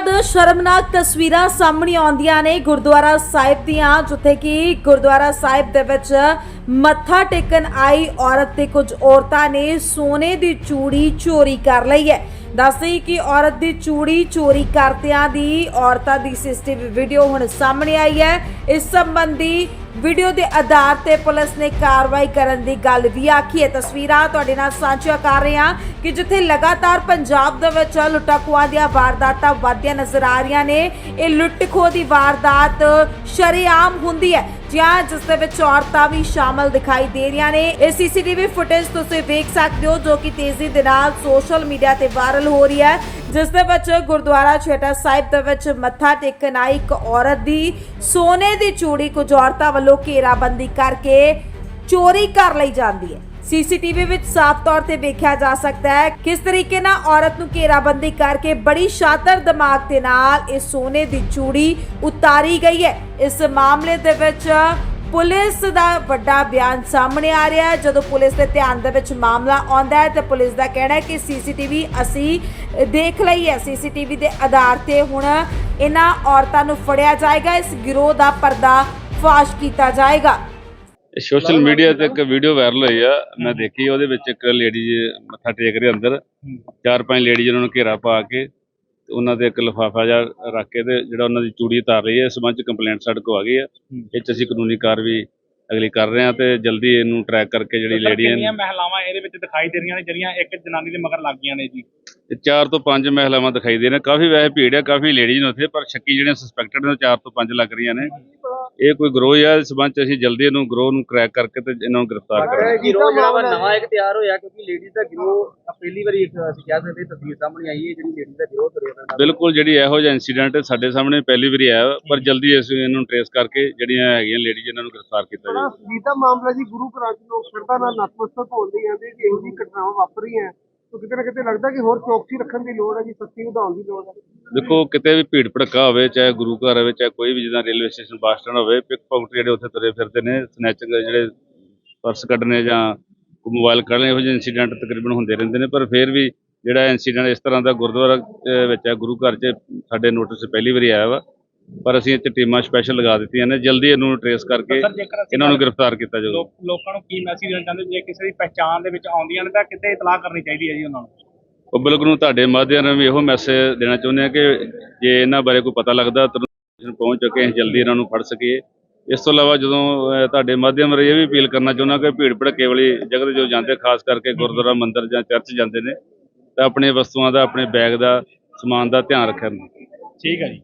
ਬੇहद ਸ਼ਰਮਨਾਕ ਤਸਵੀਰਾਂ ਸਾਹਮਣੇ ਆਉਂਦੀਆਂ ਨੇ ਗੁਰਦੁਆਰਾ ਸਾਹਿਬ ਦੀਆਂ, ਜਿੱਥੇ ਕਿ ਗੁਰਦੁਆਰਾ ਸਾਹਿਬ ਦੇ ਵਿੱਚ ਮੱਥਾ ਟੇਕਣ ਆਈ ਔਰਤ ਤੇ ਕੁਝ ਔਰਤਾਂ ਨੇ ਸੋਨੇ ਦੀ ਚੂੜੀ ਚੋਰੀ ਕਰ ਲਈ ਹੈ। ਦੱਸਦੇ ਕਿ ਔਰਤ ਦੀ ਚੂੜੀ ਚੋਰੀ ਕਰਦਿਆਂ ਦੀ ਔਰਤਾਂ ਦੀ ਸੀਸੀਟੀਵੀ ਵੀਡੀਓ ਹੁਣ ਸਾਹਮਣੇ ਆਈ ਹੈ। ਇਸ ਸੰਬੰਧੀ ਵੀਡੀਓ ਦੇ ਆਧਾਰ ਤੇ ਪੁਲਿਸ ਨੇ ਕਾਰਵਾਈ ਕਰਨ ਦੀ ਗੱਲ ਵੀ ਆਖੀ ਹੈ। ਤਸਵੀਰਾਂ ਤੁਹਾਡੇ ਨਾਲ ਸਾਂਝੀਆਂ ਕਰ ਰਹੇ ਹਾਂ ਕਿ ਜਿੱਥੇ ਲਗਾਤਾਰ ਪੰਜਾਬ ਦੇ ਵਿੱਚ ਲੁੱਟਾਂ ਖੋਹਾਂ ਦੀਆਂ ਵਾਰਦਾਤਾਂ ਵਧਦੀਆਂ ਨਜ਼ਰ ਆ ਰਹੀਆਂ ਨੇ, ਇਹ ਲੁੱਟ ਖੋਹ ਦੀ ਵਾਰਦਾਤ ਸ਼ਰੇਆਮ ਹੁੰਦੀ ਹੈ। ਜਾਂ ਜਿਸ ਦੇ ਵਿੱਚ ਔਰਤਾਂ ਵੀ ਸ਼ਾਮਲ ਦਿਖਾਈ ਦੇ ਰਹੀਆਂ ਨੇ। ਇਹ ਸੀਸੀਟੀਵੀ ਫੁਟੇਜ ਤੁਸੀਂ ਵੇਖ ਸਕਦੇ ਹੋ, ਜੋ ਕਿ ਤੇਜ਼ੀ ਦੇ ਨਾਲ ਸੋਸ਼ਲ ਮੀਡੀਆ ਤੇ ਵਾਇਰਲ ਹੋ ਰਹੀ ਹੈ। ਜਿਸ ਦੇ ਵਿੱਚ ਗੁਰਦੁਆਰਾ ਛੇਟਾ ਸਾਹਿਬ ਦੇ ਵਿੱਚ ਮੱਥਾ ਟੇਕਣ ਆਈ ਇੱਕ ਔਰਤ ਦੀ ਸੋਨੇ ਦੀ ਚੂੜੀ ਕੁਝ ਔਰਤਾਂ ਵੱਲੋਂ ਘੇਰਾਬੰਦੀ ਕਰਕੇ ਚੋਰੀ ਕਰ ਲਈ ਜਾਂਦੀ ਹੈ। ਸੀਸੀਟੀਵੀ ਵਿੱਚ ਸਾਫ਼ ਤੌਰ ਤੇ ਵੇਖਿਆ ਜਾ ਸਕਦਾ ਹੈ। ਕਿਸ ਤਰੀਕੇ ਨਾਲ ਔਰਤ ਨੂੰ ਘੇਰਾਬੰਦੀ ਕਰਕੇ ਬੜੀ ਸ਼ਾਤਰ ਦਿਮਾਗ ਦੇ ਨਾਲ ਇਹ ਸੋਨੇ ਦੀ ਚੂੜੀ ਉਤਾਰੀ ਗਈ ਹੈ। ਇਸ ਮਾਮਲੇ ਦੇ ਵਿੱਚ ਪੁਲਿਸ ਦਾ ਵੱਡਾ ਬਿਆਨ ਸਾਹਮਣੇ ਆ ਰਿਹਾ ਹੈ। ਜਦੋਂ ਪੁਲਿਸ ਦੇ ਧਿਆਨ ਦੇ ਵਿੱਚ ਮਾਮਲਾ ਆਉਂਦਾ ਹੈ, ਤੇ ਪੁਲਿਸ ਦਾ ਕਹਿਣਾ ਹੈ ਕਿ ਸੀਸੀਟੀਵੀ ਅਸੀਂ ਦੇਖ ਲਈ ਹੈ। ਸੀਸੀਟੀਵੀ ਦੇ ਆਧਾਰ ਤੇ ਹੁਣ ਇਹਨਾਂ ਔਰਤਾਂ ਨੂੰ ਫੜਿਆ ਜਾਏਗਾ। ਇਸ ਗਿਰੋਹ ਦਾ ਪਰਦਾ ਫਾਸ਼ ਕੀਤਾ ਜਾਏਗਾ। ਸੋਸ਼ਲ ਮੀਡੀਆ ਤੇ ਇੱਕ ਵੀਡੀਓ ਵਾਇਰਲ ਹੋਈ ਆ ਮੈਂ ਦੇਖੀ ਉਹਦੇ ਵਿੱਚ ਇੱਕ ਲੇਡੀ ਮੱਥਾ ਟੇਕ ਰਹੀ ਅੰਦਰ। ਚਾਰ ਪੰਜ ਲੇਡੀ ਉਹਨਾਂ ਨੂੰ ਘੇਰਾ ਪਾ ਕੇ ਤੇ ਉਹਨਾਂ ਦੇ ਇੱਕ ਲਿਫਾਫਾ ਜਿਹਾ ਰੱਖ ਕੇ ਤੇ ਜਿਹੜਾ ਉਹਨਾਂ ਦੀ ਚੂੜੀ ਉਤਾਰ ਰਹੀ ਹੈ ਇਸ ਸੰਬੰਧ ਚ ਕੰਪਲੇਂਟ ਸਾਡੇ ਕੋਲ ਆ ਗਈ ਹੈ। ਇਹ ਚ ਅਸੀਂ ਕਾਨੂੰਨੀ ਕਾਰਵਾਈ ਅਗਲੀ ਕਰ ਰਹੇ ਹਾਂ ਤੇ ਜਲਦੀ ਇਹਨੂੰ ਟਰੈਕ ਕਰਕੇ ਜਿਹੜੀ ਲੇਡੀ ਕਿੰਨੀਆਂ ਹੈ ਮਹਿਲਾਵਾਂ ਇਹਦੇ ਵਿੱਚ ਦਿਖਾਈ ਦੇ ਰਹੀਆਂ ਨੇ ਜਿਹੜੀਆਂ ਇੱਕ ਜਨਾਨੀ ਦੇ ਮਗਰ ਲੱਗ ਗਈਆਂ ਨੇ ਜੀ? ਚਾਰ ਤੋਂ ਪੰਜ ਮਹਿਲਾਵਾਂ ਦਿਖਾਈ ਦੇ ਨੇ। ਕਾਫੀ ਵੈਸੇ ਭੀੜ ਹੈ ਕਾਫੀ ਲੇਡੀਜ਼ ਨੇ ਉੱਥੇ ਪਰ ਸ਼ੱਕੀ ਜਿਹੜੀਆਂ ਸਸਪੈਕਟਡ ਨੇ ਚਾਰ ਤੋਂ ਪੰਜ ਲੱਗ ਰਹੀਆਂ ਨੇ। ਇਹ ਕੋਈ ਗਰੋਹ ਹੈ ਇਸ ਸੰਬੰਧ ਚ ਅਸੀਂ ਜਲਦੀ ਇਹਨੂੰ ਗਰੋਹ ਨੂੰ ਕ੍ਰੈਕ ਕਰਕੇ ਤੇ ਇਹਨਾਂ ਨੂੰ ਗ੍ਰਿਫਤਾਰ ਕਰਾਂਗੇ। ਗਿਰੋਹ ਜਿਹੜਾ ਵਾ ਨਵਾਂ ਇੱਕ ਤਿਆਰ ਹੋਇਆ ਕਿਉਂਕਿ ਲੇਡੀਜ਼ ਦਾ ਗਿਰੋਹ ਪਹਿਲੀ ਵਾਰੀ ਇੱਕ ਅਸੀਂ ਕਹਿ ਸਕਦੇ ਹਾਂ ਤਸਵੀਰ ਸਾਹਮਣੇ ਆਈ ਹੈ ਜਿਹੜੀ ਲੇਡੀਜ਼ ਦਾ ਗਿਰੋਹ ਫਿਰਦਾ ਬਿਲਕੁਲ ਜਿਹੜੀ ਇਹੋ ਜਿਹਾ ਇਨਸੀਡੈਂਟ ਸਾਡੇ ਸਾਹਮਣੇ ਪਹਿਲੀ ਵਾਰੀ ਆਇਆ ਪਰ ਜਲਦੀ ਅਸੀਂ ਇਹਨੂੰ ਟ੍ਰੇਸ ਕਰਕੇ ਜਿਹੜੀਆਂ ਹੈਗੀਆਂ ਲੇਡੀਜ਼ ਇਹਨਾਂ ਨੂੰ ਗ੍ਰਿਫਤਾਰ ਕੀਤਾ ਜਾਵੇ ਸੁਜੀਤਾ ਮਾਮਲਾ ਜੀ ਗੁਰੂ ਘਰਾਂ ਚ ਲੋਕ ਸ਼ਰਧਾ ਨਾਲ ਨਤਮਸਤਕ ਹੋਣਦੇ ਜਾਂਦੇ ਕਿ ਇਹੋ ਜਿਹੀ ਘਟਨਾਵਾਂ ਵਾਪਰ ਰਹੀਆਂ ਤਾਂ ਕਿਤੇ ਨਾ ਕਿਤੇ ਲੱਗਦਾ ਕਿ ਹੋਰ ਚੌਕਸੀ ਰੱਖਣ ਦੀ ਲੋੜ ਹੈ ਜੀ ਸਖਤੀ ਵਧਾਉਣ ਦੀ ਲੋੜ ਹੈ। ਦੇਖੋ ਕਿਤੇ ਵੀ ਭੀੜ ਭੜਕਾ ਹੋਵੇ ਚਾਹੇ ਗੁਰੂ ਘਰ ਹੋਵੇ ਚਾਹੇ ਕੋਈ ਵੀ ਜਿੱਦਾਂ ਰੇਲਵੇ ਸਟੇਸ਼ਨ ਬੱਸ ਸਟੈਂਡ ਹੋਵੇ ਪਿਕ ਪਾਕਟ ਜਿਹੜੇ ਉੱਥੇ ਤੁਰੇ ਫਿਰਦੇ ਨੇ ਸਨੈਚਿੰਗ ਜਿਹੜੇ ਪਰਸ ਕੱਢਣੇ ਜਾਂ ਮੋਬਾਈਲ ਕੱਢਣੇ ਇਹੋ ਜਿਹੇ ਇਨਸੀਡੈਂਟ ਤਕਰੀਬਨ ਹੁੰਦੇ ਰਹਿੰਦੇ ਨੇ ਪਰ ਫਿਰ ਵੀ ਜਿਹੜਾ ਇਨਸੀਡੈਂਟ ਇਸ ਤਰ੍ਹਾਂ ਦਾ ਗੁਰਦੁਆਰਾ ਵਿੱਚ ਹੈ ਗੁਰੂ ਘਰ 'ਚ ਸਾਡੇ ਨੋਟਿਸ ਪਹਿਲੀ ਵਾਰੀ ਆਇਆ ਵਾ ਪਰ ਅਸੀਂ ਇੱਥੇ ਟੀਮਾਂ ਸਪੈਸ਼ਲ ਲਗਾ ਦਿੱਤੀਆਂ ਨੇ ਜਲਦੀ ਇਹਨੂੰ ਟ੍ਰੇਸ ਕਰਕੇ ਇਹਨਾਂ ਨੂੰ ਗ੍ਰਿਫਤਾਰ ਕੀਤਾ ਜਾਊਗਾ। ਲੋਕ- ਨੂੰ ਕੀ ਮੈਸੇਜ ਦੇਣਾ ਚਾਹੁੰਦੇ? ਜੇ ਕਿਸੇ ਦੀ ਪਹਿਚਾਣ ਦੇ ਵਿੱਚ ਆਉਂਦੀਆਂ ਨੇ ਤਾਂ ਕਿਤੇ ਇਤਲਾਹ ਕਰਨੀ ਚਾਹੀਦੀ ਹੈ ਜੀ ਉਹਨਾਂ ਨੂੰ। ਉਹ ਬਿਲਕੁਲ ਨੂੰ ਤੁਹਾਡੇ ਮਾਧਿਅਮ ਰਾਹੀਂ ਵੀ ਇਹੋ ਮੈਸੇਜ ਦੇਣਾ ਚਾਹੁੰਦੇ ਆ ਕਿ ਜੇ ਇਹਨਾਂ ਬਾਰੇ ਕੋਈ ਪਤਾ ਲੱਗਦਾ ਤੁਰੰਤ ਪਹੁੰਚ ਚੁੱਕੇ ਅਸੀਂ ਜਲਦੀ ਇਹਨਾਂ ਨੂੰ ਫੜ ਸਕੀਏ। ਇਸ ਤੋਂ ਇਲਾਵਾ ਜਦੋਂ ਤੁਹਾਡੇ ਮਾਧਿਅਮ ਰਾਹੀਂ ਇਹ ਵੀ ਅਪੀਲ ਕਰਨਾ ਚਾਹੁੰਦਾ ਕਿ ਭੀੜ ਭੜਕੇ ਵਾਲੀ ਜਗ੍ਹਾ ਤੇ ਜੋ ਜਾਂਦੇ, ਖਾਸ ਕਰਕੇ ਗੁਰਦੁਆਰਾ, ਮੰਦਿਰ ਜਾਂ ਚਰਚ ਜਾਂਦੇ ਨੇ, ਤਾਂ ਆਪਣੇ ਵਸਤੂਆਂ ਦਾ, ਆਪਣੇ ਬੈਗ ਦਾ, ਸਮਾਨ ਦਾ ਧਿਆਨ ਰੱਖਣ। ਠੀਕ ਹੈ ਜੀ।